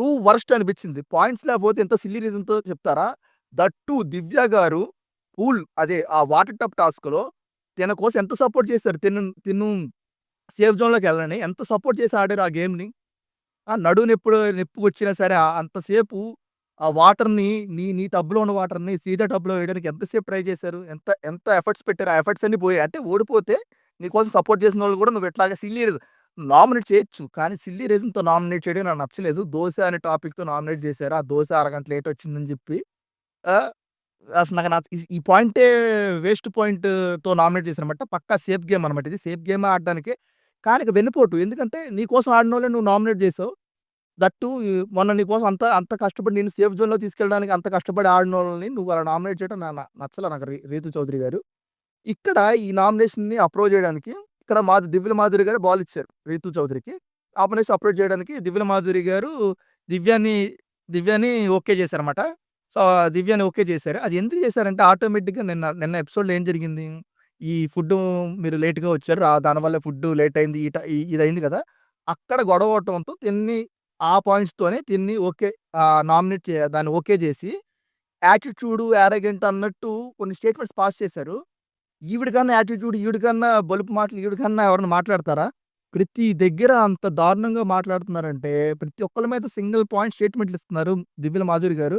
Two worst అనిపించింది. Points లేకపోతే ఎంత సిల్లీ రీజన్‌తో చెప్తారా? దట్ టూ దివ్య గారు పూల్ అదే ఆ వాటర్ టప్ టాస్క్‌లో తిన కోసం ఎంత సపోర్ట్ చేశారు. తిను తిను సేఫ్ జోన్లోకి వెళ్ళని ఎంత సపోర్ట్ చేసి ఆడారు ఆ గేమ్‌ని. ఆ నడుము నొప్పుడు నొప్పికొచ్చినా సరే అంతసేపు ఆ వాటర్‌ని నీ నీ టబ్‌లో ఉన్న వాటర్‌ని సీదా టబ్‌లో వేయడానికి ఎంతసేపు ట్రై చేశారు. ఎంత ఎంత ఎఫర్ట్స్ పెట్టారు. ఆ ఎఫర్ట్స్ అన్నీ పోయాయి. అంటే ఓడిపోతే నీకోసం సపోర్ట్ చేసిన వాళ్ళు కూడా నువ్వు ఇట్లాగా సిల్లీ నామినేట్ చేయొచ్చు. కానీ సిల్లీ రీజన్‌తో నామినేట్ చేయడం నాకు నచ్చలేదు. దోశ అనే టాపిక్‌తో నామినేట్ చేశారు. ఆ దోశ అరగంట లేట్ వచ్చిందని చెప్పి. అసలు నాకు నచ్ ఈ పాయింటే వేస్ట్ పాయింట్‌తో నామినేట్ చేశారనమాట పక్కా సేఫ్ గేమ్ అనమాట ఇది. సేఫ్ గేమ్ ఆడడానికి కానీ ఇక వెన్నుపోటు. ఎందుకంటే నీ కోసం వాళ్ళే నువ్వు నామినేట్ చేసావు. దట్ టూ మొన్న నీ కోసం అంత అంత కష్టపడి నేను సేఫ్ జోన్‌లో తీసుకెళ్ళడానికి అంత కష్టపడి ఆడిన వాళ్ళని నువ్వు అలా నామినేట్ చేయడం నా నచ్చలే నాకు రీతు చౌదరి గారు. ఇక్కడ ఈ నామినేషన్‌ని అప్రూవ్ చేయడానికి ఇక్కడ మాధు దివ్యల మాధురి గారు బాల్ ఇచ్చారు రీతు చౌదరికి. నామినేషన్ అప్రోచ్ చేయడానికి దివ్యల మాధురి గారు దివ్యాని దివ్యాని ఓకే చేశారనమాట సో, దివ్యాని ఓకే చేశారు. అది ఎందుకు చేశారంటే ఆటోమేటిక్‌గా నిన్న నిన్న ఎపిసోడ్‌లో ఏం జరిగింది? ఈ ఫుడ్డు మీరు లేట్‌గా వచ్చారు. దానివల్ల ఫుడ్డు లేట్ అయింది. ఈ ఇది అయింది కదా! అక్కడ గొడవ అవటంతో తిన్ని ఆ పాయింట్స్‌తోనే తిన్ని ఓకే నామినేట్ దాన్ని ఓకే చేసి యాటిట్యూడ్, యారగెంట్ అన్నట్టు కొన్ని స్టేట్మెంట్స్ పాస్ చేశారు. ఈవిడికన్నా యాటిట్యూడ్, ఈవిడికన్నా బలుపు మాటలు ఈవిడికన్నా ఎవరైనా మాట్లాడతారా? ప్రతి దగ్గర అంత దారుణంగా మాట్లాడుతున్నారంటే ప్రతి ఒక్కళ్ళ మీద సింగిల్ పాయింట్ స్టేట్మెంట్‌లు ఇస్తున్నారు దివ్యల మాధురి గారు.